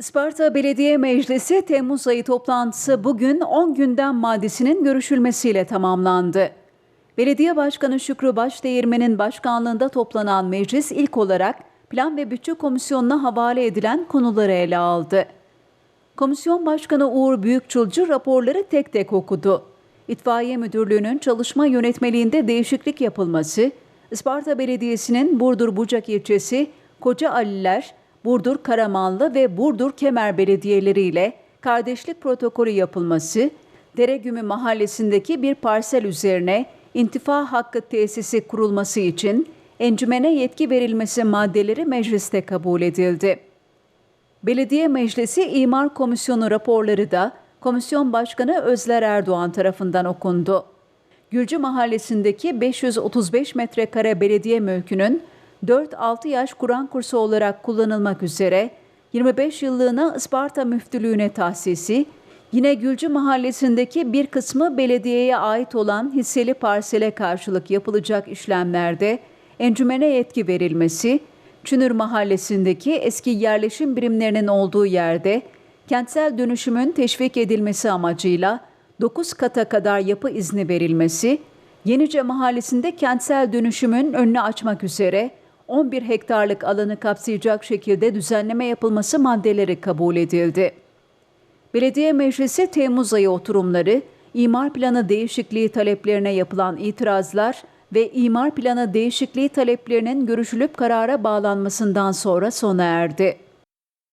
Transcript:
Isparta Belediye Meclisi Temmuz ayı toplantısı bugün 10 gündem maddesinin görüşülmesiyle tamamlandı. Belediye Başkanı Şükrü Başdeğirmen'in başkanlığında toplanan meclis ilk olarak Plan ve Bütçe Komisyonu'na havale edilen konuları ele aldı. Komisyon Başkanı Uğur Büyükçulcu raporları tek tek okudu. İtfaiye Müdürlüğü'nün çalışma yönetmeliğinde değişiklik yapılması, Isparta Belediyesi'nin Burdur Bucak ilçesi, Koca Aliler, Burdur Karamanlı ve Burdur Kemer Belediyeleri ile kardeşlik protokolü yapılması, Deregümü mahallesindeki bir parsel üzerine intifa hakkı tesisi kurulması için encümene yetki verilmesi maddeleri mecliste kabul edildi. Belediye Meclisi İmar Komisyonu raporları da Komisyon Başkanı Özler Erdoğan tarafından okundu. Gülcü Mahallesi'ndeki 535 metrekare belediye mülkünün 4-6 yaş Kur'an kursu olarak kullanılmak üzere 25 yıllığına Isparta Müftülüğü'ne tahsisi, yine Gülcü Mahallesi'ndeki bir kısmı belediyeye ait olan hisseli parsele karşılık yapılacak işlemlerde encümene yetki verilmesi, Çünür Mahallesi'ndeki eski yerleşim birimlerinin olduğu yerde kentsel dönüşümün teşvik edilmesi amacıyla 9 kata kadar yapı izni verilmesi, Yenice Mahallesi'nde kentsel dönüşümün önünü açmak üzere 11 hektarlık alanı kapsayacak şekilde düzenleme yapılması maddeleri kabul edildi. Belediye Meclisi Temmuz ayı oturumları, imar planı değişikliği taleplerine yapılan itirazlar ve imar planı değişikliği taleplerinin görüşülüp karara bağlanmasından sonra sona erdi.